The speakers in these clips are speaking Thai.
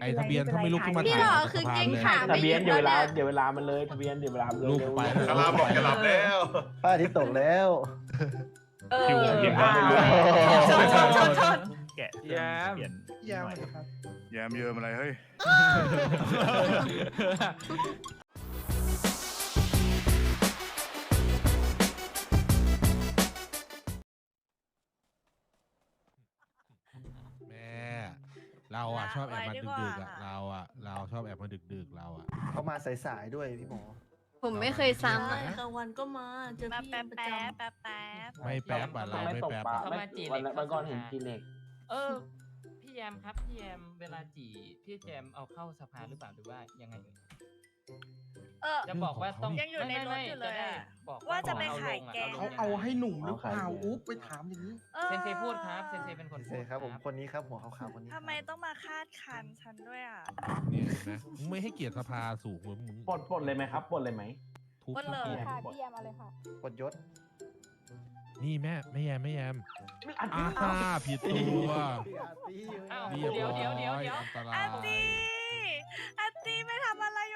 ไอ้ทะเบียนถ้าไม่ลุกขึ้นมาพี่ถ่ายหล่อกับคือสภาเก่งเลยขาทะเบียนเดี๋ยวเวลาไม่เดี๋ยวเวลามันเลยทะเบียนเดี๋ยวเวลามันเลยลูกเร็วไปเร็วแล้วกะลาบอกจะหลับแล้วพระอาทิตย์ตกแล้วเออคิวเก็บอ่าไว้เลยชนชนชนชนแกะแย้มเปลี่ยนแย้มหน่อยครับแยมเยิมอะไรเฮ้ย เราอะชอบแอบมาไว้ดีกว่าดึกๆอะเราอะเราชอบแอบมาดึกๆเราอะ เขามาสายๆด้วยพี่หมอ ผมไม่เคยซ้ำใช่อะ กลางวันก็มาเจอแป๊บพี่แป๊บประแป๊บจำแป๊บแป๊บ ไม่แป๊บอะเราไม่ไม่ตกแป๊บปลาอะไม่เข้ามาจีวันเหล็กวันก่อนเข้าเห็นสภาจีเล็ก เออ พี่แยมครับ พี่แยมเวลาจี พี่แยมเอาเข้าสภาหรือเปล่าหรือว่ายังไงเอ่ย เออ จะบอกว่าต้องยังอยู่ในรถอยู่เลยไม่ไม่อะจะได้บอกว่าจะไปเอขายลงอะแกงลเขางเอาให้หนุ่มหรือเปล่าอุ๊บไปถามอย่างนี้ออเซนเซพูดครับเซนเซเป็นคนเซพูดครับผมคนนี้ครับหัวขาวๆคนนี้ทำไมต้องมาคาดคันฉันด้วยอะ เนี่ยเห็นไหมมึงไม่ให้เกียรติสภาสูงเหมือนมึงปลดปลดเลยไหมครับปลดเลยไหม ทุบปลดเลยทุบค่ะพี่แยมเอาเลยค่ะ ปลดยศนี่แม่ไม่แยมไม่แยมอันอ่านี้ฮ่าผิดตัวอ้าวเรียบเดี๋ยวร้อยเดี๋ยวเดี๋ยวเดี๋ยว อันตราอันยตีอันตีไม่ทำอะไรอย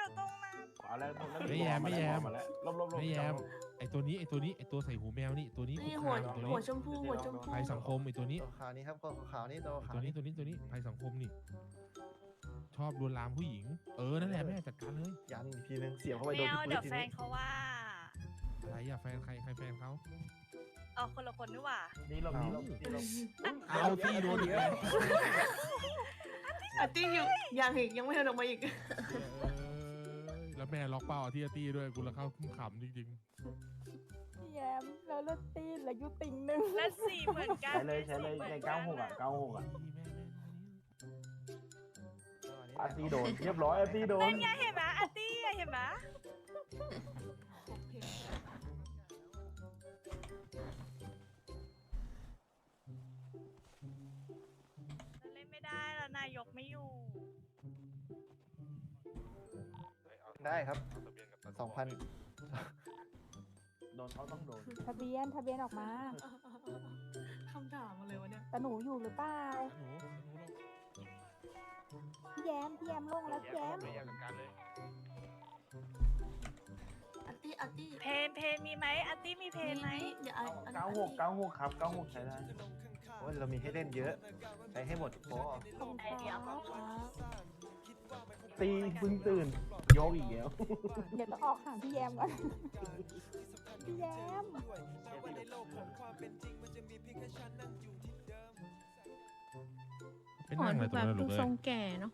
ู่ตรงนั้น เอาแล้วตรงนั้นไม่แยมไม่แยมาแล้วลบลบลบไม่แยมไอตัวนี้ไอตัวนี้ไอตัวใส่หูแมวนี่ตัวนี้นี่คุกหัวคามตัวหัวนี้ชมพูหัวชมพูภัยสังคมไอตัวนี้ตัวขาวนี้ครับตัวขาวนี้ตัวขาตัววนี้ตัวนี้ตัวนี้ภัยสังคมนี่ ชอบลวนลามผู้หญิง เออนั่นแหละแม่จัดการเลยยันอีกทีนึงเสียบเข้าไปไม่โดนเอาที่เดี๋ยวพื้นทีแฟนี้นเขาว่าอะไรอะแฟนใครใครแฟนเขาเอาคนละคนนี่หว่านี่ลบนี่ลบนี่ลบเอาที่โดนอีกแล้วอาร์ตี้อยู่ยังอีกยังไม่ทันออกมาอีกเออ แล้วแม่ล็อกเป้าที่อาร์ตี้ด้วยกูละเข้าขำจริงพี่แยมแล้วเลือดตีนแล้วยุติงหนึ่งและสีเหมือนกันใช้เลยใช้เลยในเก้าหกอะเก้าหกอะๆอาร์ตี้โดนเรียบร้อยอาร์ตี้โดนนั่นไงเห็นไหมอันตี้อะเห็นไหมเล่นไม่ได้แล้วนายกไม่อยู่ ได้ครับสองพันโดนเขาต้องโดนทะเบียนทะเบียนออกมาคำถามมาเลยวะเนี่ยแต่หนูอยู่หรือเปล่าพี่แยมพี่แยมลงแล้วพี่แยมอาร์ตี้อาร์ตี้เพนเพนมีไหมอันตี้มีเพนไหมเดี๋ยวอาร์เก้าหกเก้าหกครับเก้าหกใช้ได้โอ้ยเรามีให้เล่นเยอะ ใช้ให้หมดพอขอบคุณครับ ตีเพึ่งตื่นโยกอีกแล้วเดี๋ยวต้องออกห่างพี่แยมก่อน พี่แยม เป็นนั่งอะไรตรงนั้นลูกเอ้ยทรงแก่เนาะ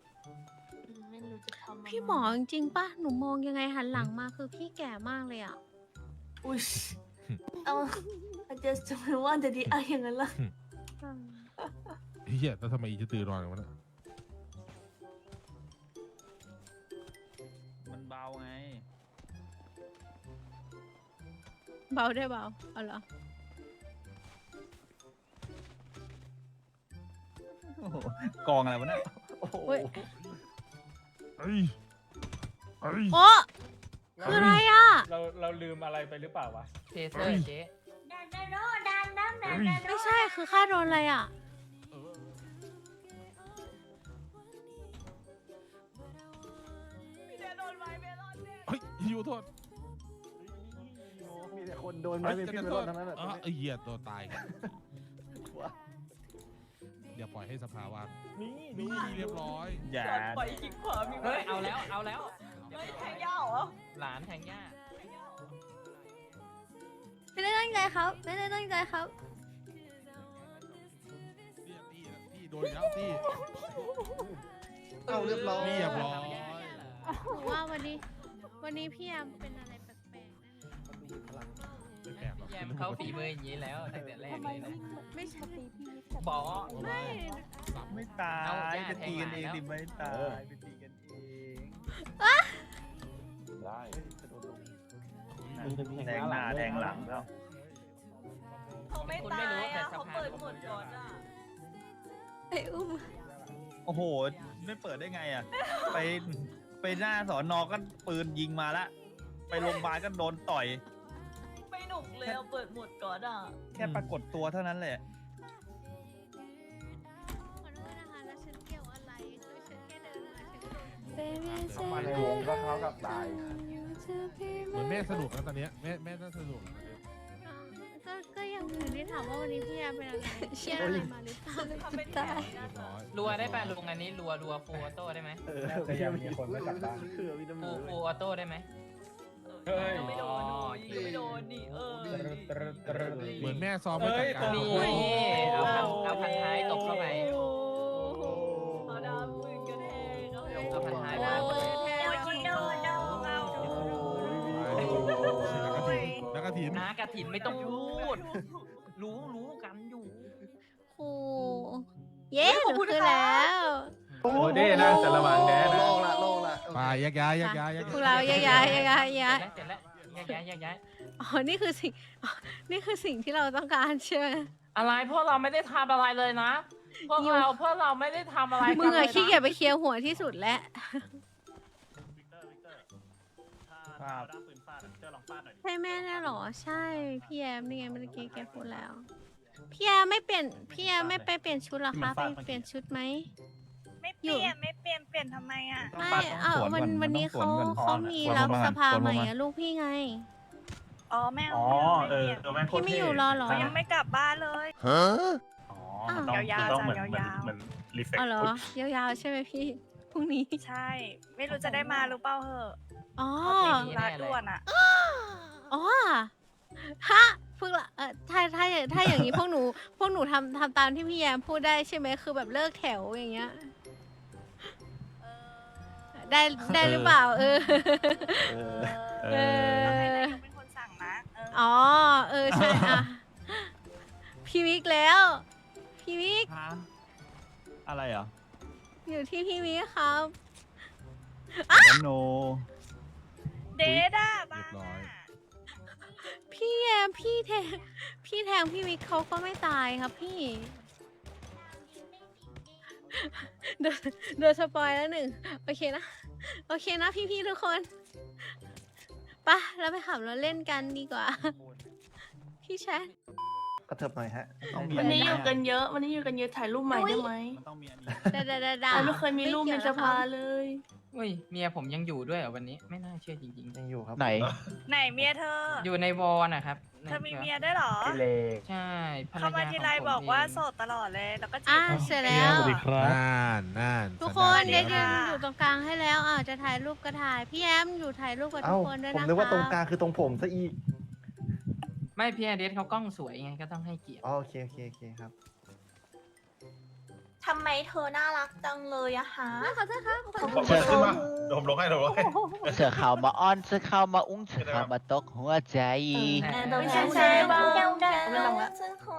อืมไม่รู้จะทำะไรพี่หมอจริงๆป่ะหนูมองยังไงหันหลังมาคือพี่แก่มากเลยอะ อุ้ยเอาอาจจะจะไม่ว่าจะดีอะอย่างนั้นล่ะเฮียแล้วทำไมอีจะตื่นนอนกันวะเนี่ย เบาไง เบาได้เบาเอาเหรอโอ้โหกองอะไรวะเนี่ยโอ้โหเฮ้ยเอ้ยเอ้ยโอ้คืออะไรอะเราเราลืมอะไรไปหรือเปล่าวะ เทเซอร์เจ๊ ไม่ใช่คือค่าโดนอะไรอะ เฮ้ยฮิวโทษมีแต่คนโดนไม้เป็นพิษเป็นรถทั้งนั้นเออะอไอ้เหี้ยตัวตายกันอย่าปล่อยให้สภาวะนี่นี่เรียบร้อยอย่าไปกินขวามีไหมเฮ้ยเอาแล้วเอาแล้วแทงยาวเหรอหลานแทงย่าไม่ได้ตั้งใจครับไม่ได้ตั้งใจครับตี้ตี้ตี้โดนอีกแล้วตี้เอาเรียบร้อยเรียบร้อยหนูว่าวันนี้ วันนี้พี่แอมเป็นอะไรแปลกๆแน่ไม่แปลกหรอ พี่แยมเขาฝีมืออย่างนี้แล้วตั้งแต่แรกทำไมเลยนะวิ่งไม่ใช่ตีพี่แต่บอไม่ ไม่ตาเอาย ย่าไปตีกันเองแทงหมาแล้ว ดิไม่ตายไปตีกันเองได้แดงหน้าแดงหลังแล้วเขาไม่คุณตาไม่รู้ยแต่อะเขาภาเปิดหมดก่อนอะไอ้อุ้มโอ้โห ไม่เปิดได้ไงอะ ไป ไปหน้าสอนอก็ปืนยิงมาละ ไปโรงพยาบาลก็โดนต่อย ไม่หนุกเลยเอาเปิดหมดก่อนอะแค่ปรากฏตัวเท่านั้นแหละ ขอโทษนะคะ แล้วฉันเกี่ยวอะไรคือฉันแค่เดินมามาในวงก็เขากับตาย เหมือนแม่สนุกนะตอนเนี้ยแม่แม่น่าสนุกนะ ถึงที่ถามว่าวันนี้พี่แอมเป็นอะไรเชื่ออะไรมาหรือเปล่าตายเรียบร้อยรัวได้ป่ะลุงอันนี้รัวรัวฟูออโต้ได้ไหมเออแต่ยังมีคนไม่กลับบ้านคือวิตามิฟูนฟูออโต้ได้ไหมเฮ้ยไม่โดนไม่โดนนี่เออเหมือนแม่ซ้อมไม่จัดการเอ้นี่ยเอาพันเอาพันท้ายตบเข้าไปเอาดาวมือกันเองเอาเอาพันท้ายโอ้มา ถินน้ากระถินไม่ต้องพูด รู้รู้กันอยู่ครูเย้หนูคือแล้ว โอ้เด้นะแต่ระวังแดนะ โล่งละโล่งละไปแยกย้ายแยกย้ายแยกพวกย้ายเราย้ายย้ายย้ายย้ายย้ายเสร็จแล้วเสร็จแล้วแยกย้ายแยกย้ายอ๋อ นี่คือสิ่งอ๋อนี่คือสิ่งที่เราต้องการใช่ไหม อะไรพวกเราไม่ได้ทำอะไรเลยนะ พวกเราพวกเราไม่ได้ทำอะไรมึงอะขี้เกียจไปเคลียร์หัวที่สุดแล้ว ครับ ใช่แม่แน่หรอ ใช่พี่แอมนี่ไงเมื่อกี้แกพูดแล้วพี่แอมไม่เปลี่ยนพี่แอมไม่ไปเปลี่ยนชุดเหรอคะไปเปลี่ยนชุดไหม ไม่เปลี่ยนไม่เปลี่ยนเปลี่ยนทำไมอะ ไม่เออวันวันนี้เขาเขามีรับสภาใหม่อะลูกพี่ไง อ๋อแม่อ๋อไม่เออเปลี่ยนตัวแม่งโคตพี่รไม่เท่อยู่รอเหรอยังไม่กลับบ้านเลยอ๋ออ้าวต้องยาวๆต้องเหมือนจ้ะยาวๆเหมือนรีเฟกอ๋อเหรอ ยาวๆใช่ไหมพี่พ รุ่งนี้ ใช่ ไม่รู้จะได้มาหรือเปล่าเหอะอ๋อ เขาติดธุระด่วนอะ อ๋อฮะพวกเราเออถ้าถ้าถ้าอย่างนี้ พวกหนู พวกหนูทำทำตามที่พี่แยมพูดได้ใช่ไหมคือแบบเลิกแถวอย่างเงี้ย ได้ได้หรือเปล่า เออ เออ เออให้นายกเป็นคนสั่งนะเอออ๋อ เออใช่อะ พี่วิกแล้ว พี่วิก ฮะอะไรเหรอ อยู่ที่พี่วิกครับโน เดด้าเรีบ้ายบร้อย พี่แยมพี่แทง พี่แทงพี่วิกเขาก็ไม่ตายครับพี่ โดนโดนสปอยแล้วหนึ่งโอเคนะ โอเคนะพี่ๆทุกคนไปะเราไปขับรถเล่นกันดีกว่า พี่แชท กระเถิบหน่อยฮะต้องมี วันนี้อยู่กันเยอะ วันนี้อยู่กันเยอะถ่ายรูปใหม่ได้ไหมมันต้องมีอันนี้ดาดาดาดาเราไม่เคยมีรูปในสภาเลย อุ้ยเมียผมยังอยู่ด้วยเหรอวันนี้ไม่น่าเชื่อจริงยังอยู่ครับไหนไหนเมียเธอๆ อยู่ในวอลนะครับเธอมีเมียได้วยเหรอพี่เลใช่ภรรยาเข้ามาทีไรขงผมบอกว่าเง โสดตลอดเลยแล้วก็จีอะบเสร็จแล้วน่านน่านทุกคนสัได้ดายืนอยู่ตรงกลางให้แล้วอะจะถ่ายรูปก็ถ่าย พี่แอมอยู่ถ่ายรูปกับทุเอ้ากคนด้วยผมนะคะนึกว่าตรงกลางคือตรงผมซะอีก ไม่พี่อเดสเขากล้องสวยไงก็ต้องให้เกียรติอ๋อโอเคโอเคโอเคครับ ทำไมเธอน่ารักจังเลยอะฮะขอโทษครับขอโทษบอกมาขึ้นมาเดี๋ยวผมลงให้เดี๋ยวผมลงให้ เสือขาวมาอ้อนเสือขาวมาอุ้งเสือขาวมาตกหัวใจไม่ใช่ใช่บ้างไม่ลงละ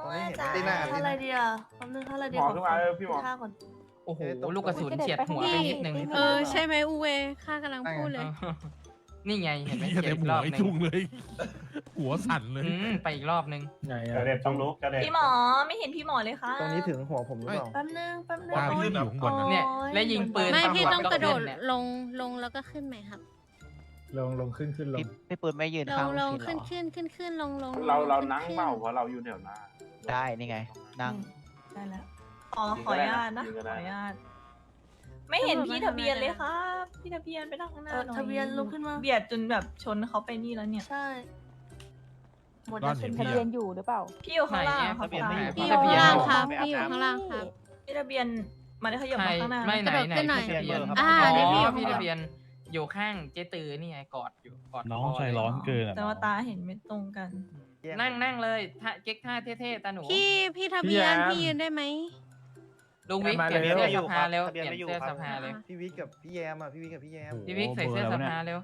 ไม่ได้หน้าเลยนะอะไรดีอะคำนึงอะไรดีหมอขึ้นมาเลยพี่หมอ ท่าก่อน โอ้โหลูกกระสุนเฉียดหัวไปนิดนึงเออ ใช่ไหมอูเวข้ากำลังพูดเลย นี่ไงเห็นไหมพี่เฉียดเต็มอีกหัรวอบไอ้หนึงจุงเลย หัวสั่นเลย อืมไปอีกรอบหนึง ไหนกอะระเด็บต้องลุกกระเด็บพี่หมอไม่เห็นพี่หมอเลยค่ะตรงนี้ถึงหัวผมหรือเปล่า แป๊บนึงแป๊บนึงตาพี่อยู่ข้างบนนะ เนี่ยและยิงปืน ไม่พี่หัวต้องกระโดดเนี่ยลงลงแล้วก็ขึ้นใหม่ครับลงลงขึ้นขึ้นลพี่งพี่ปืนไม่ยืนลข้างงลงพี่ขึ้นเหรอขึ้นขึ้นขึ้นลงลงเราเราขึ้นั่งขึ้เปล่าเพราะเราอยู่แถวหน้าได้นี่ไง นั่ง ได้แล้วอ๋อขออนุญาตนะยืนก็ขได้ออนุญาต ไม่เห็นพี่ทะเบียนเลยครับ พี่ทะเบียนไปนั่งข้างหน้าหน่อยทะเบียนลุกขึ้นมา เบียดจนแบบชนเขาไปนี่แล้วเนี่ย ใช่ หมดก้อแล้วนเซ็เห็นพี่นทะเบีเรียยนนอยู่หรือเปล่า พี่อยู่ไหนข้างล่างอะครับทะเบียนพี่ไหนพี่อยู่ทะเบียนข้างล่างอยู่ครับพี่อยู่ข้างล่างครับ พี่ทะเบียนมาได้ขยับใครมาข้างหน้าไม่ไหนไหนขึ้นหน่อยทะเบียนอ่าอ๋เดี๋ยวพี่อยู่อพี่ทะเบียนอยู่ข้างเจตือนี่ไงกอดอยู่กอดน้องคใจร้อนเกินอะแต่ว่าตาเห็นไม่ตรงกัน นั่งนั่งเลยท่าเก๊กท่าเท่ๆตาหนู พี่พี่ทะเบียนพี่ยืนได้ไหม ลุงวิกมาเปลี่ยนเลยเสื้อสภาเร็วทะเปเบีลี่ยยนนไม่อยู่เสื้อครับสภาเลยพี่วิกกับพี่แยมอะพี่วิกกับพี่แยมพี่วิกใส่เสื้อสภาเร็ว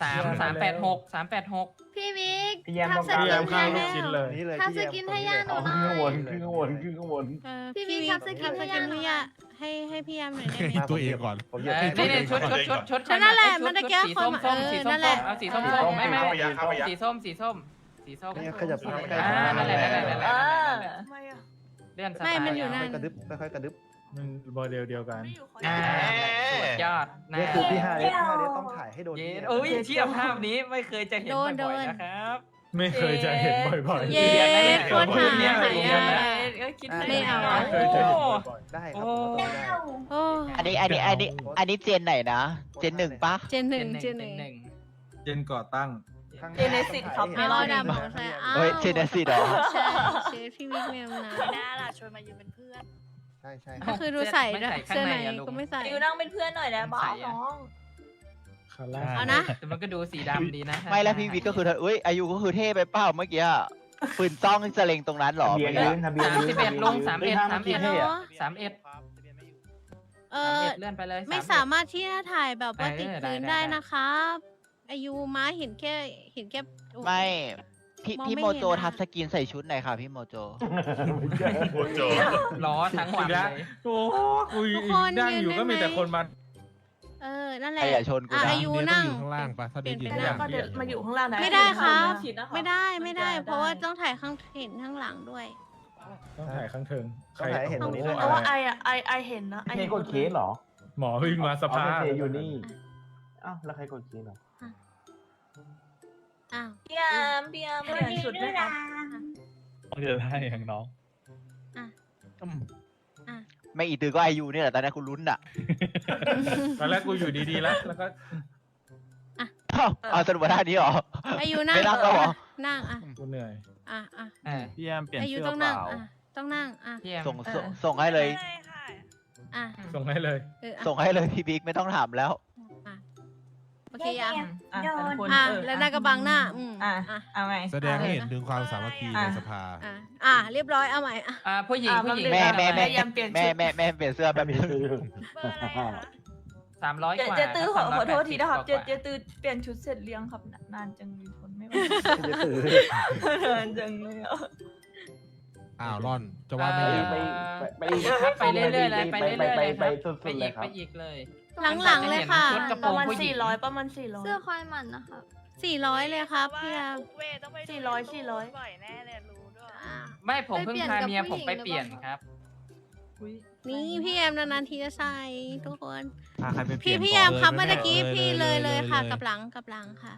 สามสามแปดหกสามแปดหกพี่วิกพี่แยมต้องการพี่แยมข้างลูกชิ้นเลยนี่เลยทำสกินให้ย่าหนูหน่ขึ้นอข้างบนยขึ้นข้างบนขึ้นข้างบนเออพี่วิกทำสกินให้ย่าหนูหน่อยให้ให้พี่ยามหน่อยได้ไหมให้ตัวเองก่อนผมเหเอยียบอนี่นี่ชุดชุดชุดชุดก็นั่นแหละชุดมันตะชุดเกียบสีส้มคนส้มเออสีส้นั่มนแหส้ละมเอาสีส้มเออส้มไม่ไม่เข้าไปยังเข้าไปยังสีส้มสีส้มสีส้มเนี่ยขยับมาใกล้อ่าๆนั่นแหละนั่นแหละนั่นแหละ เอนั่นแหละอทำไมอะเลื่อนสไม่ภามันอยู่ยาวนั่ค่อยกระดึบค่อยๆกระดึบมันโมเดลเดียวกันไม่อยู่ขออ่าอนุญาตสุดยอดนะนี่คือพี่ฮาเดสฮาเดสต้องถ่ายให้โดนเย็พี่นโอ้ยเทียบภาพนี้ไม่เคยจะเห็นโดนโดบ่อยน ๆนะครับ ไม่เคยจะเห็นบ่อยๆเย้โคตรหาหายาก ก็คิดไม่เอาอะไม่เคยจะเห็นบ่อยได้ครับผมก็ได้โอ้อันนี้อันนี้อันนี้อันนี้เจนไหนนะ เจนหนึ่งปะ เจนหนึ่งเจนหนึ่ง เจนก่อตั้ง ข้างหเจเนซิสครับไม่รอดดับของใครอ้าวเฮ้ยเจนสิดเหรอใช่เชฟพี่วิกเมลนะน่าล่ะชวนมายืนเป็นเพื่อน ใช่ใช่ก็คือดูใส่ไม่ใส่ข้างเสื้อในในอะลุงก็ไม่ใส่อยู่นั่งเป็นเพื่อนหน่อยแล้วบ้าใส่อะน้องคาร่าเอานะ แต่มันก็ดูสีดำดีนะไม่แล้วพี่วิทย์ก็คือเธอเอ้ยอายุก็คือเท่ไปเปล่าเมื่อกี้อะปืนจ้องจะเล็งตรงนั้นเหรอทะเบียนเมื่อยืกี้นทะเบียนสามยืนสิบเอ็ดลงสามเอ็ดฮ้ยสามกี่เอ็ดเท่อะสามเอ็ดเอสามอเอ็ดเลื่อนไปเลย ไม่31สามารถที่จะถ่ายแบบว่าเออติดได้พื้นได้ได้ได้นะครับ อายุม้าเห็นแค่เห็นแค่โอ้ไม่พี่มองพี่ไม่โมโจเห็นอะ ทับสกินใส่ชุดหน่อยค่ะพี่โมโจ ไม่ใช่โอ้โจ ล้อทั้งวันอีกแล้วเลย โอ้กูทุกคนนั่งอยู่ยืนได้ก็มีไหมแต่คนมา เออนั่นแหใครละอย่าชนกูอะนะอายุเดย์ต้อนั่งงอยู่ข้างล่างปะถ้าเดย์ยืนเปลี่ยนข้างไปล่างก็เดี๋ยวมาอยู่ข้างล่างนะไม่ได้ครับชิดนะคะไม่ได้ไม่ได้มันจะเพราะว่าต้องถ่ายข้างเห็นข้างหลังด้วย ต้องถ่ายข้างเทิงต้องถ่ายให้เห็นตรงนี้โอ้ด้วยโหนะอะไรอะไอไอเห็นนะไอใครกดเคสเหรอหมอวิ่งมาสอ๋อภาไม่เคอยู่นี่อ้าวแล้วใครกดเคสเหรอ อ้าวพี่อาร์มพี่อาร์มเปลี่ยนชุดด้วยครับต้องจะได้อย่างน้องไม่อีตือก็อายุนี่แหละตอนนี้กูลุ้นอะตอนแรกกูอยู่ดีๆแล้วแล้วก็เอ้าเอาสรุปว่าท่านี้เหรอ อายุนั่งไม่นั่งแล้วเหรอ นั่งอะกูเหนื่อย อะอะเออ พี่แอมเปลี่ยนอายุเสื้อต้องเปนั่งล่าอะต้องนั่งอะพี่แอม ส่งส่งส่งให้เลย อะส่งให้เลย เอออะส่งให้เลยพี่บิ๊กไม่ต้องถามแล้ว โอเคยังอะแต่ละคนอะเออแล้วหน้ากระบังหน้า อืมอะอะ เอาไง แสดงให้เห็นถึงความสามัคคีในสภา อะอะเรียบร้อยเอาใหม่อะอ่าผู้หญิงอะผู้หญิงแม่แม่แม่ พยายามเปลี่ยนแม่ชุดแม่แม่เปลี่ยนเสื้อแป๊บนึงสามร้อยเจกว่าเจตื้อขอขอโทษทีนะครับ380เจเจตื้อเปลี่ยนชุดเสร็จเลี้ยงครับ นานจังเลยทนไม่ไหวจะถือนานจังเลยอะอ้าวร่อนจะว่าไม่ไปแย่ไปไปครับไปเรื่อยๆเลยไปเรื่อยๆเลยไปครับสุดไปๆเลอียกครัไปบอีกเลย หลังๆเลยค่ะ ชุดกระโปปรระงมาณผู้หญิสี่งร้อยประมาณสี่ร้อย เสื้อควายมันนะคะสี่ร้อยเลยครับพี่อาร์มสี่ร้อยสี่ร้อยอะไม่ผมเพิ่งพาเมียไปผมเปลี่ไปยนกับเปลี่ยนผู้หญิงครับ นี่พี่แอมนานๆทีจะใส่ทุกคนพาใครไปเปพี่ลี่ยนพี่ก่แออนมครับเลยเมื่อตะกี้เลยพี่เลเลยยเลเลยยค่ะเลยกับหลังกับหลังค่ะ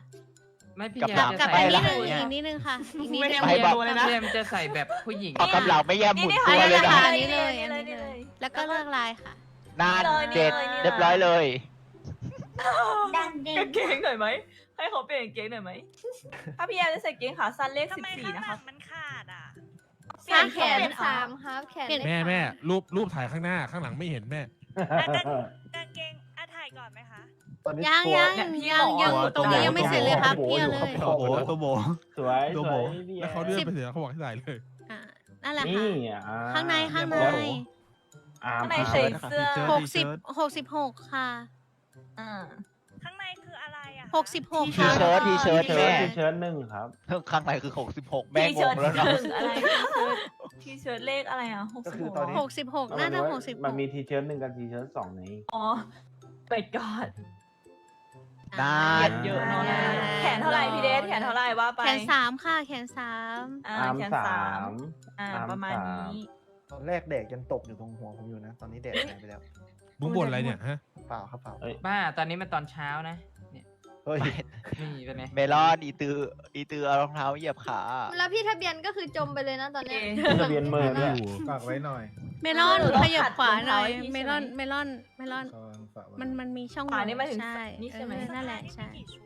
ไม่พี่กับแอหลัมงจะกลับใส่ไปนิดไปนึงละอีกนิดนึงค่ะ อีกนิดไม่นึได้งไปบอกดูเลยนะพี่แอมจะใส่แบบผู้หญิง ออกกำลังไม่แย่หมุนนี่ตัวอันเลนี้ยเลยนะค่ะอัอันนนี้นี้เลเลยยนี่อันเลยนี้นี่เลเลยยแล้วก็เลือกลายค่ะ นานนี่เลยเด็ดนี่เลย เรียบร้อยเลย ดังเด่กางเกงหน่อยไหม ให้เขาเปลี่ยนกางเกงหน่อยไหม ถ้าพี่แอมจะใส่เกงขาสั้นเลขสิบสี่นะคะมันขาดอะ เปลี่ยนแขแขนนสามครับแขนเปลี่ยนแม่แม่รูปรูปถ่ายข้างหน้าข้างหลังไม่เห็นแม่กางเกงอะถ่ายก่อนไหมคะ ตอนนี้ยังตัวยังเนี่ยพี่ยังบอกยังว่า ตรงนี้ตัวยังไม่เสร็จเลยครับโอ้โหเพี้ยเลยอยู่ครับโอ้โหตัวโบสวยตัวสโบวยพี่แล้วเขาเลื่อนไปเสร็จแล้วเขาบอกให้ถ่ายเลย อะนั่นแหละค่ะ นี่อ่าข้างในข้างใน เรียบร้อย อาร์มข้างในใส่เสื้อหกสิบหกสิบหกค่ะอ่าข้างในคืออะไรอะหกสิบหกทีเชิ้ตทีเชิ้ตทีแม่เชิ้ตทีเชิ้ตหนึ่งครับข้างในคือ66แม่ทีงเชิ้ตงแล้วหเนาะนึ่งอะไรทีเชิ้ตทีเชิ้ตเลขอะไรอะหกก็สิบคือหกตอนนี้ หกสิบหกน่าจะหกสิบหมันกมีทีเชิ้ตหนึ่งกับทีเชิ้ตสองในอ๋อเป็ดกอดนานเยอะเนาะแขนเท่าไหร่พี่เดชแขนเท่าไหร่ว่าไปแขนสามค่ะ แขนสามอ่าอาร์มแขนสาสามม อ่าอาร์มประมาณสามนี้ ตอนแรกแดกยังตกอยู่ตรงหัวผมอยู่นะ ตอนนี้แดกหายไปแล้ว มึงบ่นอะไรเนี่ยฮะ เปล่าครับเปล่าเอ้ย บ้าตอนนี้มันตอนเช้านะเนี่ยเฮ้ยนี่เป็นไงเมลอนอีตืออีตือเอารองเท้าเหยียบขา แล้วพี่ทะเบียนก็คือจมไปเลยนะตอนเนี้ย ทะเบียนเมอร์ด้วยฝากไว้หน่อยเมลอนหนูต้องขยับขัดขวารองหเท้าน่อยให้พี่เมใช่ไหมลอนเมลอนเมลอนขอฝากไว้ มันมันมีช่องขวานี่หมายถึงใช่นี่ใช่ไหม เออนั่นแหละใช่ กี่ชุดเนี่ย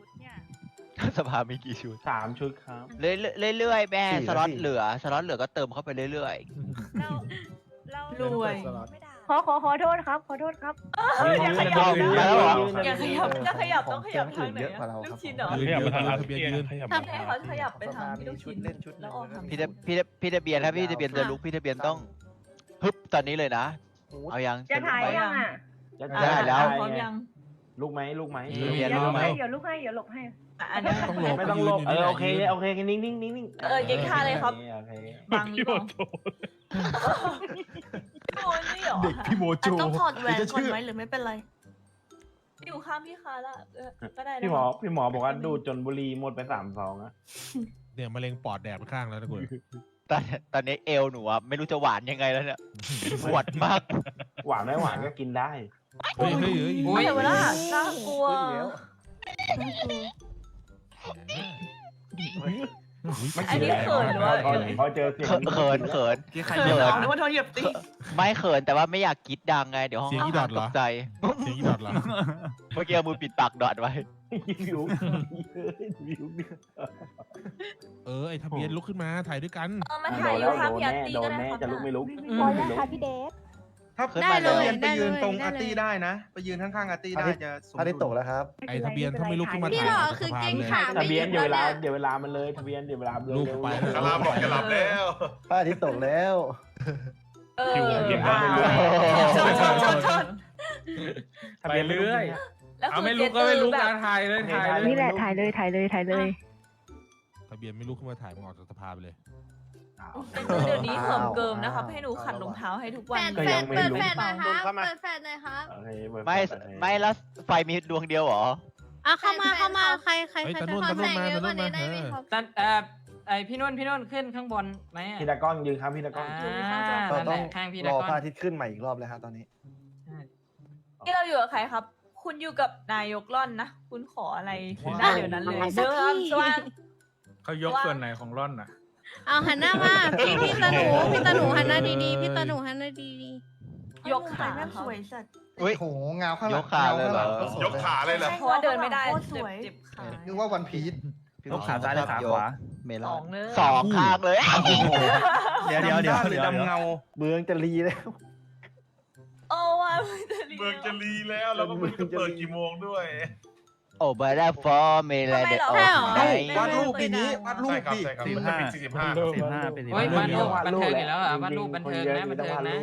สภามีกี่ชุดสามชุดครับ เรื่อยๆเรื่อยๆแม่สี่สล็อตสี่เหลือ สล็อตเหลือก็เติมเข้าไปเรื่อยเราเรารวย ไม่ด่าขอขอขอโทษครับ ขอโทษครับยืนอย่าขยืนยับยืนมาแล้วเหรอยืนอย่าขยับเออจะขยับขต้อองงขเกยับมทางอื่นไหนเยอะกว่าอะเราลูครักบชิ้นเหรอยืนขยับมาทางยืนร้านทะเบียนยืนขยับถ้ามาให้เขาขยับไปทางพี่ลูกชุชิ้ดนเล่นชุดแล้วออกทางๆพี่ทะพี่ทะพี่ทะเบียนถ้าพี่ทะเบียนจะลุกพี่ทะเบียนต้องฮึบตอนนี้เลยนะ เอายังจะถ่ายลุกไหมยังอะจะได้แล้ว พร้อมยัง ลูกไหมลูกไหมทะเบียนรู้ไหมเดี๋ยวลูกให้เดี๋ยวหลบให้อะอันนี้ต้องหลบไม่ต้องหลบยืนเออยู่อนี่แหละโอเคยืนโอเคนิ่งนิ่งนิ่งนิ่งเออเก่งท่าเลยครับโอเคบังหรือพี่เปโมล่าโจโอ้ยนี่เหรอเด็กพี่โมโจต้องถอดแหวนก่อนไหมหรือไม่เป็นไรอยู่ข้างพี่คาร่าเออก็ได้นะพี่หมอพี่หมอบอกว่าดูดจนบุหรีหมดไปสามซองอะเนี่ยมะเร็งปอดแดดไปข้างแล้วนะกูตอนตอนนี้เอวหนูอะไม่รู้จะหวานยังไงแล้วเนี่ยปวดมาก หวานไม่หวานก็กินได้ เฮ้ยเฮ้ยเฮ้ยอุ๊ยเดี๋ยวนะน่ากลัวขึ้นอีกแล้วแหมอันนี้เขินหรือว่าพอยังไงพอเจอเสียงเขินเขินเขิน ที่ใครเขินเยเหรออะนึกว่าโดนเหยียบตีไม่เขินแต่ว่าไม่อยากกรีดดังไง เดี๋ยวห้องเสียงอีดอทเหรตอกใจ เสียงอีดอทเหรอเมื่อกี้เอามือปิดปากดอดไว้ วิววิววิวเออไอทะเบียนลุกขึ้นมาถ่ายด้วยกัน เออมาโดถ่ายนอแล้ยู่วค่ะโดนพี่อาแน่ร์ตี้โดก็นได้แน่ครับจะลุกไม่ลุก พอยังคะพี่เดช ถ้าขึ้นได้มาเลเลยยไปยืนตรงได้อาร์เลตี้ยได้นะ ไปยืนข้างๆอาร์ตี้ได้จะสมอาทิตดุย์ลตกแล้วครับ ไอทะเบียนถ้าไม่ลุกขึ้นมาพี่ถ่ายหล่อจากคือสภาเก่งเลยขาทะเบียนไม่เดี๋ยวเวลาแล้วเดี๋ยวเวลามันเลยทะเบียนเดี๋ยวเวลามันเลยลูกเร็วไปกะลาบอกอย่าหลับแล้วพระอาทิตย์ตกแล้ว เออเก็บอ่าไว้ไม่รู้ชนชนชนชนทะบีนไปเรื่อยแล้วเอาคือไม่รู้ก็ไม่รู้เจกาตืรอแบบถ่ายเลยถ่ายเลยนี่แหละถ่ายเลยถ่ายเลยถ่ายเลย ทะเบียนไม่ลุกขึ้นมาถ่ายมึงออกจากสภาไปเลย เป็นตัวเดี๋ยวนี้เขิมเกิมนะครับให้หนูขัดรองเท้าให้ทุกแฟวันนก็แฟยันงไม่เปิดรู้ แฟนหน่อยครับเปิดแฟนหน่อยครับโอเคเปิดไม่เปิดเปิดไม่แล้วไฟมีดวงเดียวเหรอ อะเข้ามาเข้ามาใครใครเฮ้ยใครตะจะนุ่นขอตะนุ่แสนงมาเยอะตะกนุ่ว่านนี้มาได้ไหมเออครับตันเอ่อไอพี่นุ่นพี่นุ่นขึ้นข้างบนไหมอะพี่ตะกล้องยืนครับพี่ตะกล้อง อ่าเรานั่นต้แหองละข้างพี่รดาอกอพระอานทิตย์ขึ้นใหม่อีกรอบเลยครับตอนนี้นี่เราอยู่กับใครครับ คุณอยู่กับนายกร่อนนะ คุณขออะไรว้าวได้เดี๋ยวนั้นเลยอะไรสัเดิกนที่สว่าง เขายกส่วนไหนของร่อนน่ะ เอาหันหน้ามาพี่พี่ตาหนูพี่ตาหนูหันหน้าดีๆพี่ตาหนูหันหน้าดียกขาครับอุ้ยโหเงาข้างหลัยกขาเลยเหรอยกขาเลยเหรอ เพราะว่าเดินไม่ได้เจ็บเจ็บขานึกว่าวันพีชยกขาซ้ายหรือขาขวา เมลสออนงเลยสองข้างเลยเดี๋ยวเดี๋ยวเดี๋ยวดำด้านหรือเดี๋ยวดำเงาเมืองจะรีแล้ว โอ้ว่าเมืองจะรีแล้วแล้วก็เมืองจะเปิดกี่โมงด้วย โอ้บาร์ดฟอร์เมลาเดอใช่เหรอไนวาดรูปปีนี้วาดรูปใช่ครับดิใช่ครับสี่มันห้าจะปิดสี่สิบห้าสิบห้าเป็นสิบโอ้ยห้าวาดรูปวาดบันรูปเทิงแหอีละกแล้วเหรอวาดรูปบันเทิงนะบันเทิงนะ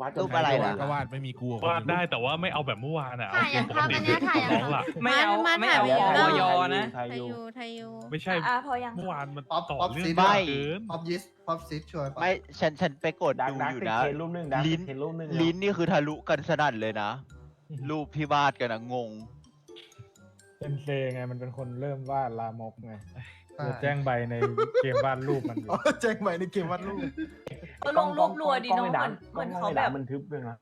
วาดรูปอะไรล่ะก็วาดไม่มีกูวาดได้แต่ว่าไม่เอาแบบเมื่อวานอะถ่ายอย่างครับอันเนี้ยถ่ายอย่างน้องครับล่ะไม่เอามาไม่เอาถ่ายอวิดีโออยนะไทๆยไทอยยู่ยูไทยยูไม่ใช่อะพอยังเมื่อวานมันป๊อปต่อป๊อปเรื่องซิดยาวไม่เกินป๊อปยิสป๊อปซิดช่วยป่ะไม่ฉันฉันไปกดดักดูดักอยู่ติดนะเทรนรูปหนึ่งดักลิ้ตินดเทรนรูปหนึ่งลิ้นนี่คือทะลุกันสนั่นเลยนะ รูปที่วาดกันอะงง เป็นเซไงมันเป็นคนเริ่มวาดลามกไงใช่จะแจ้งใบในเกมวาดรูปมันอยู่อ๋อแจ้งใหม่ในเกมวาดรูปก็ลงรูปรัวดีเนาะเหมือนเหมือนเขาแบบมันทึบด้วยนะ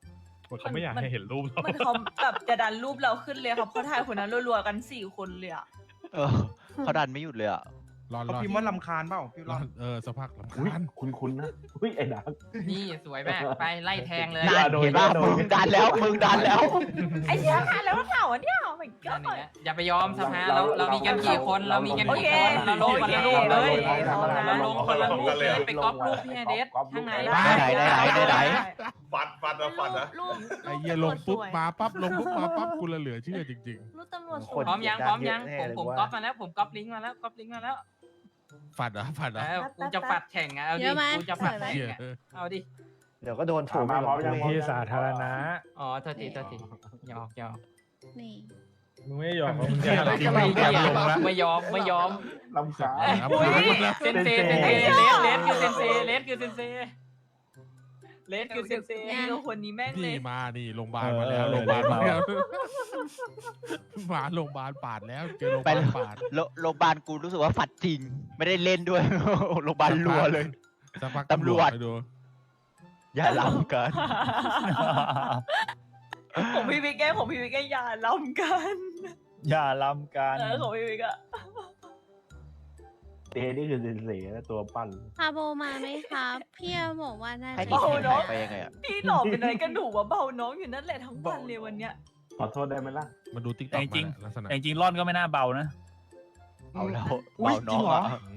เขาไม่อยากให้เห็นรูปเราเหมือนเขาแบบจะดันรูปเราขึ้นเลยครับเขาถ่ายคนนั้นรัวๆกันสี่คนเลยอะเออเขาดันไม่หยุดเลยอะ ร้อนเขาร้อนพิมพ์ว่าลำคาญเปล่าพี่ร้ร้ออนนเออสักพักลำอุ้ยคาญคุณคุณนะอุ้ยไอ้ดัก นี่สวยมากไปไล่แทงเลยนั่นโดนเห็นป่ะโดนมึงดันแล้วมึงดันแล้วไอ้เชี่ยค่ะแล้วเต่าอันเนี้ยเหมือนกันั่นนนี่แหละอย่าไปยอมสภาเราเรามีกันกี่คนเรามีกันโอกี่เคคนเราลงคนละรูปเลยเราลงเราลงคนละรูปเลยไปก๊อปรูปพี่ไอเดสข้างในไหนไหนไหนไหนฟันฟันนะฟันนะ รูปไอ้เหี้ยลงปุ๊บมาปั๊บลงปุ๊บมาปั๊บกูละเหลือเชื่อจริง รูปตำรวจสควยนพร้อมยังพร้อมยังแน่ผมเลยผมว่าก๊อปมาแล้วผมก๊อปลิงก์มาแล้วก๊อปลิงก์มาแล้วๆ ฝัดเหรอฝัดเหรเอออกูจะปัดแข่งอะเอาเยดิอะไหมกูจะปัดสวยไหมแข่งเหี้ยอะเออเอาดิเดี๋ยวก็โดนถูกมาพร้อมยังพื้นที่สาธารณะอ๋อโทษทีโทษทีหยอกหยอกนี่ มึงไม่ยอมมึงจะทำจริงไม่มึงจะลงแล้วไม่ยอมไม่ยอมลำคาญครับอุ้ยครับเซนเซเซนเซเลสเลสคือเซนเซเลสคือเซนเซ เลสคือเซนเซนี่ก็คนนี้แม่งเลนี่ยมานี่โรงพยาบาลมาแล้วโรงพยาบาลมาแล้วมาโรงพยาบาลปาดแล้วเจอโรงพยาบาลปาดโรโรงพยาบาลกูรู้สึกว่าฝัดจริง ไม่ได้เล่นด้วย โรงพยาบาลรัวเลย สักพักตำรวจไปดูอย่าล้ำกัน ของพี่วิกแกของพี่วิกแกอย่าล้ำกันอย่าล้ำกัน เออของพี่วิกอะ เตนี่คือเซนเซ่แล้วตัวปั้น พาโบมาไหมครับ พี่บอกว่าน่าให้จะที่ไหนไปยังไงอะพี่หลอกเป็นอะไรกันหนูวะเบาน้องอยู่นั่นแหละทั้งวันเลยวันเนี้ยขอโทษได้ไหมล่ะ มาดูติ๊กต็แต่อกจริงลักษณะแต่จริงร่อนก็ไม่น่าเบานะ เอาแล้วอุ๊ยเบาน้จริองงเหรออะอืมอืม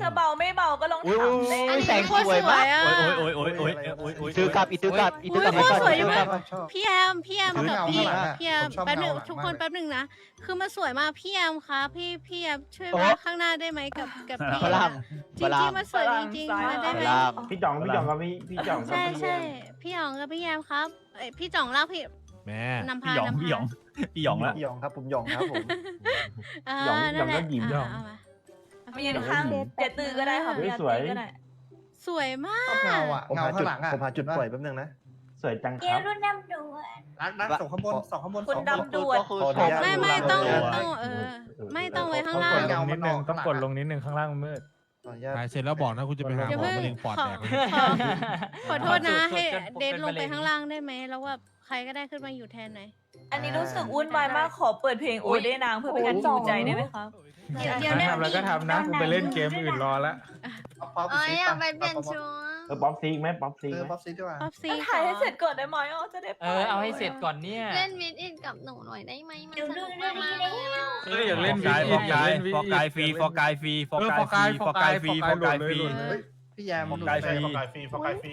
จะเบาไม่เบาก็ลองอุ๊ยถามเต้อันนี้แสงโคตรสวยสวมากยอะโอ้ยโอ้ยโอ้ยโอ้ยโอ้ยโอ้ยโอ้ยซื้อกลับอีกซื้อกลับอีกซื้อกลับอุ๊ไปยก่อนโคตรสวยซื้อกลับมากไปพี่แอมพี่แอมซื้อกับเงาพี่ข้างหลังอะพี่แอมผมชอบแป๊บหนึงเงาหลังทุกคนมากเลย แป๊บหนึงนะ คือมันสวยมากพี่แอมคะพี่พี่แอมช่วยโอ๊ะวาดข้างหน้าได้ไหมกับกับพี่ฝรั่งจริฝงรั่จริงง ๆมันสวยจริงๆมาได้ไหมฝรั่ง พี่จ่องพี่จ่องกับพี่พี่จ่องกับใช่พี่ใช่พี่หยองกับพี่แอมครับเอ้ยพี่จ่องเล่าพี่ แม่นำพี่พาหยองนำพี่หยพาองพี่หยองละพี่หยองครับผมหยองครับผมอ่าหยองหยนั่อนงแหก็ละหยิมอ่าเอามา มายืนข้างเจตือก็ได้ค่ะพี่อาร์ตี้ก็ได้สวยมากชอบเงาอะผมเงาหาข้าจุดงหลังอะผมหาจุดปล่อยแป๊บนึงนะ สวยจังคเกียรับร์รุ่นดำดูอะรักรักส่งข้างบนส่งข้างบนคุณส่งดำด่วนก็คือขออชนุมญาต ไม่ไม่ดูต้องเงาต้องเออ ไม่ต้องไว้ข้างต้องล่ากงดลงนิดนึงต้องกดลงนิดนึงข้างล่างมันมืด ขออนุญาตถ่ายเสร็จแล้วบอกนะคุณจะไปหาเดี๋ยวหมอเพิ่งมะเร็งปอดขอแดกเลยขอขอโทษนะขอให้จนผมเดทเป็นลงมะไปเร็งข้างล่างได้ไหมแล้วว่าใครก็ได้ขึ้นมาอยู่แทนหน่อย อันนี้รู้สึกวุ่นวายมากขอเปิดเพลงโอเดนางเพื่อเป็นการฮิวใจได้ไหมครับ เดี๋ยวเดี๋ยวเล่นทำแล้วก็ทำนะกูไปเล่นเกมอื่นรอละป๊อปเอ้ยซีอยากไปเปลี่ยนชุดเออป๊อปซีกไหมป๊อปซีกเออไหมป๊อปซีดีกว่าป๊อปซีถ่ายให้เสร็จก่อนได้ไหมอ๋อจะได้ไปเออเอาให้เสร็จก่อนเนี่ย เล่นมิดอินกับหนูหน่อยได้ไหมมันสนุกมากๆเลยเอ้ยอยากเล่นฟอกกายฟวีอกกายเล่นวีฟอกกายฟรีฟอกกายฟรีฟอกเออกายฟอกฟการียฟอกกายฟรีฟอกกายฟรีเฮ้ย พี่แยมฟอกกายฟรีฟอกกายฟรีฟอกกายฟรี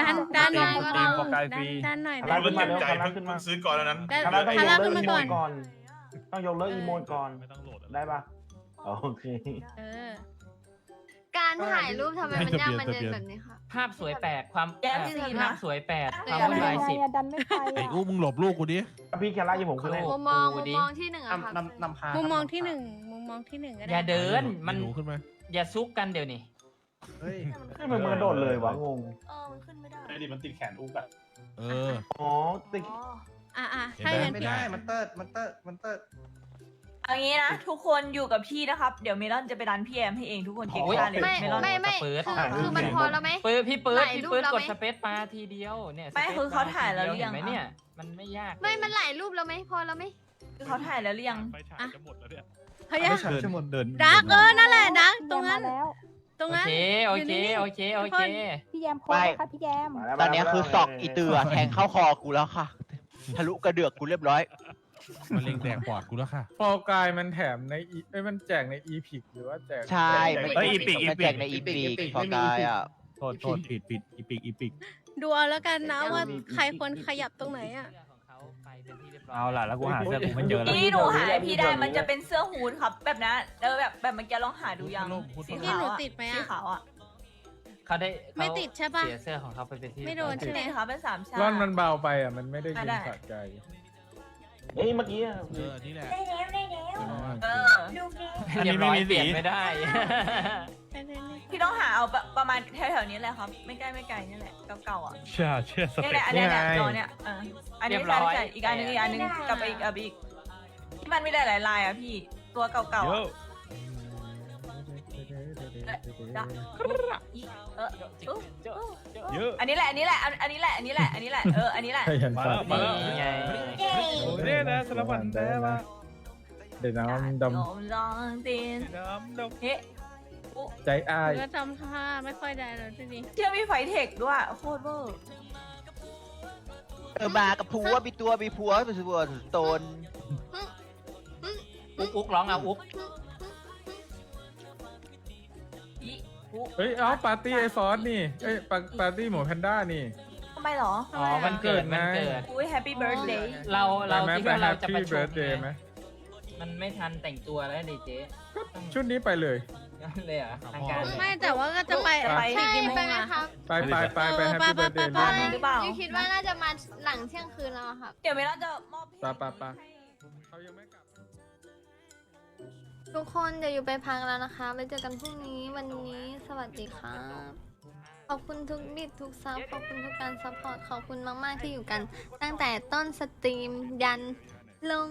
ดันดันหน่อยทีมโปรไกด์ฟรีดันหน่อยคดัรันบมันหน่เจ็อยบใจเพิ่งเพิ่งซื้อก่อนแล้วนั้นได้คาร่าต้องยคากร่ากเลิขึ้กนมาอีโมก่อนดก่อน ต้องยกเลิกอีโมดก่อน ได้ปะโอเค เออ การถ่ายรูปทำไมมันยากมันเย็นแบบนี้ค่ะ ภาพสวยแปลกความแย้มเอ่อสีนะภาพสวยแปดความดันวุ่นไม่วายไปสิบ ดันไม่ไปไอ้อู้มึงหลบลูกกูดิ พี่แคร่ายิงผมขึ้นให้มุมมองดูมุมดิมองที่หนึ่งอะนำค่ะนำนำพามุมุมมองที่หนึ่งมุมมองที่หนึ่งก็ได้ อย่าเดินมัน หนูขึ้นมา อย่าซุกกันเดี๋ยวนี้ เฮ้ยไม่มันกระโดดเลยวะงง เออมันขึ้นไม่ได้ไอ้ดิมันติดแขนอุ้กอะเออ อ๋อติดอ๋ออะอะเห็นถ้าไหมอย่างนั้นไม่ได้มันเติร์ดมันเติร์ดมันเติร์ดเอางี้นะ ทุกคนอยู่กับพี่นะครับ เดี๋ยวเมลอนจะไปดันพี่แอมให้เองทุกคนเก่งโอ้ยมากเลยไม่เมลอน ไม่ไม่สเปิร์ตคือคือมันพอแล้วไหม ปืดพี่ปืดถ่ายพี่รูปปืดแล้วกดไหม สเปซบาร์ทีเดียวเนี่ยไม่สปซคือเขาถ่ายแล้วบร์ทีดีหรือยัง เห็นไหมคะเนี่ยมันไม่ยากไม่มันหลายรูปแล้วไหมพอแล้วไหมคือเขาถ่ายแล้วหรือยัง ไฟฉายจะหมดแล้วเนี่ยพยาไม่ใช่ชั่วโมงเดินดักเออนั่นแหละดักตรงนั้นแล้ว ตรงโอนั้นเคโอเคอยู่นิ่งๆโอเคโอทุกเคคนพี่แยมโพสต์นะคะพี่แยม มาแล้วตอนเนี้ยมาแล้วคือศอกอีเตือแทงเข้าคอกูแล้วค่ะ ทะลุกระเดือกกูเรียบร้อยมะเร็งแดกปอดกูแล้วค่ะฟอลกายมันแถมในอีเอ้ยมันแจกในอีพิกหรือว่าแจกใช่เฮ้ยอีปิกอีมันปิแจกกในอีปีกฟอกายอะ โทษโทษผิดผิดอีปิกอีปิก ดูเอาแล้วกันนะว่าใครควรขยับตรงไหนอะ เสื้อของเขาไปเป็นที่เรียบร้อยเอาล่ะแล้วกูหาเสื้อกูไม่เจอแล้วนี่หนูหาให้พี่ได้มันจะเป็นเสื้อฮูดครับ แบบนั้นเออแบบแบบเมื่อกี้ลองหาดูยังฮู้ดสีนี่ขาวหนูอะติดไหมสีอะ ขาวอะเขาได้ไม่เขาติดใช่ปะ เสียเสื้อของเขาไปเป็นที่ไม่โดนเรียบร้อยใช่ไหมนี่ครับเป็นสามชาร่อนมันเบาไปอะมันไม่ได้ยินได้ สะใจเอ้ยเมื่อกี้อะเอออันนี่แหละเอออันนี้เรียบร้อยไม่มีเปลี่ยนสีไม่ได้ไปเลยนี่ พี่ต้องหาเอาประประมาณแถวๆนี้แหละครับ ไม่ใกล้ไม่ไกลนี่แหละเก่าๆอะเชื่อเชื่อสนี่เปแหคละอันเนี้ยเนี่ยรอเนี่ยเอออันนี้เรียบร้ใช่อยใช่อีกอันหนึงอีกอันหนึงกลับไปอีกกลับไปอีกที่มันมีหลายๆลายอะพี่ตัวเก่าๆเยอะ อะเอออุ๊ยเยอะ อันนี้แหละอันนี้แหละอันอันนี้แหละอันนี้แหละอันนี้แหละเอออันนี้แหละ ขยันมาฟัแล้วงมาแล้ว นี่ไง โอ้เนี่ยนะสารพันแต่ว่าเดี๋ยวน้ำดลมลองตีนน้ำดอกเฮ้ำ ใจอ้ายก็จำท่าไม่ค่อยได้แล้วทีนี้เชื่อมีไฟเทคด้วย โคตรเวอร์เออมากับผัวมีตัวมีผัวเป็นผัวโตนอุ๊กอุ๊กร้องเอาอุ๊กอีอุ๊เฮ้ยเอ้าปาร์ตี้ไอฟอสนี่เอ้ยปาปาร์ตี้หมูแพนด้านี่ ทำไมเหรออ๋อมันเกิดมันเกิด อุ้ยแฮปปี้เบิร์ดเดย์เราเราไปไหมคิดไปว่าแฮเราปจะปี้ประชุเบิมร์ดเดย์ไหมมันไม่ทันแต่งตัวแล้วดิเจ๊ชุดนี้ไปเลย เลยเหรอะทางการเลยไม่แต่ว่าก็จะไปไปใช่ใช่กี่โมไปงไหมอะครับไปไปไปไปเออแฮปปี้ไปเบิร์ดเดย์ไปด้วยหรือเปล่า ยูคิดว่าน่าจะมาหลังเที่ยงคืนแล้วอะครับ เดี๋ยวเมล่าจะมอบเพลงไปไปไปเขายังไม่กลับ ทุกคนเดี๋ยวอยู่ไปพักแล้วนะคะไว้เจอกันพรุ่งนี้วันนี้สวัสดีค่ะขอบคุณทุกบิดทุกซับขอบคุณทุกการซัพพอร์ตขอบคุณมาก ๆ ที่อยู่กัน ตั้งแต่ต้นสตรีมยันลง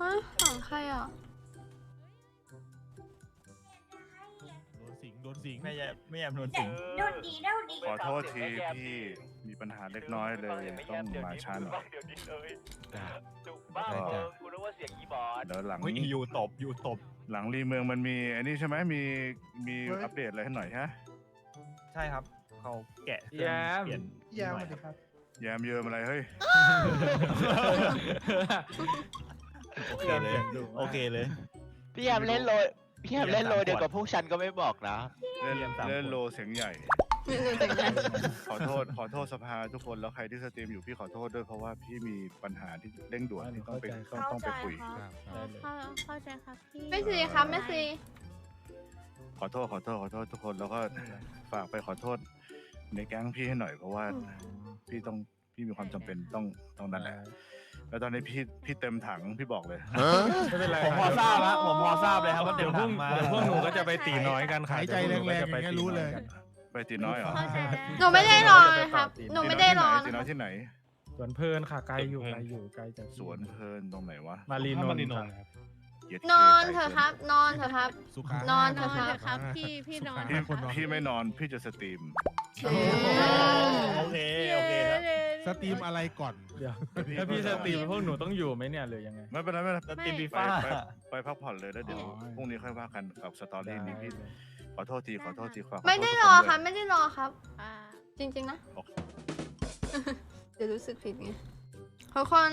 ฮะของใครอะ นสิงโดนสิงไม่แย่ไม่แย่โดนสิงขอโทษทีพี่มีปัญหาเล็กน้อยเลยต้องมาช้าหน่อยจ้าก็เดี๋ยวหลังเฮ้ยยูตบยูตบ หลังรีเมืองมันมีไอ้นี่ใช่ไหมมีมีอัปเดตอะไรให้หน่อยฮะใช่ครับเขาแกะเครื่องแย้มเปลี่ยนพี่แยมสวัสดีครับแยมเยิมอะไรเฮ้ยโอเคเลยโอเคเลยพี่แอมเล่นโล พี่แอมเล่นโลเดียวกับพวกฉันก็ไม่บอกนะ เล่นเยี่ยมสามเล่นคนโลเสียงใหญ่ไม่รู้จักกันขอโทษขอโทษสภาทุกคนแล้วใครที่สตรีมอยู่พี่ขอโทษด้วยเพราะว่าพี่มีปัญหาที่เร่งด่วนที่ต้องไปต้องต้องไปคุยครับครับเข้าเข้าใจครับพี่ไม่ซีครับไม่ซีขอโทษขอโทษขอโทษทุกคนแล้วก็ฝากไปขอโทษ ในแก๊งพี่ให้หน่อยเพราะว่าพี่ต้องพี่มีความจำเป็นต้องต้องนั่นแหละ แล้วตอนนี้พี่พี่เต็มถังพี่บอกเลย ไม่เป็นไรผมพอทราบแล้วผมพอทราบเลยครับว่าเดี๋ยวพวกมาเดี๋ยวพวกหนูก็จะไปตีน้อยกันค่ะหายใจแรงๆอย่างเงี้ยรู้เลย ไปตีน้อยเหรอเข้าใจแล้วหนูไม่ได้รอนะครับ หนูไม่ได้รอตีนะน้คอรัยบที่ไหนสวนเพลินค่ะไกลอยู่ไกลอยู่ไกลจากสวนเพลินตรงไหนวะมารีนนท์ค่ะเหยียดนอนใจเถอะกิครับ นอนเถอะครับ สุขานอนนเถอนอะครับเถอะครับพี่พี่นอนพี่คนนอนพี่ไม่นอนพี่จะสตรีม โอเค โอเคครับ สตรีมอะไรก่อน เดี๋ยวถ้าพี่สตรีมพวกหนูต้องอยู่ไหมเนี่ยหรือยังไง ไม่เป็นไรไม่เป็นไรสตรีมฟีไปฟ่า ไปไปพักผ่อนเลยแล้วเดี๋ยวอ๋อ พรุ่งนี้ค่อยว่ากันกับสตอรี่นี้พี่ขอโทษทีขอโทษทีขอขอโทษไม่ได้ทุกรอนด้วยครับ ไม่ได้รอครับ อ่าจริงๆนะโอเคเดี๋ยวรู้สึกผิดไงทุกคน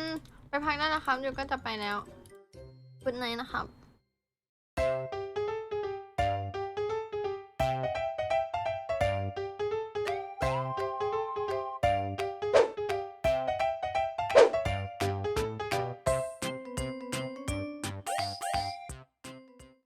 ไปพักได้แล้วครับเดี๋ยวก็จะไปแล้วกุดไนนะครับ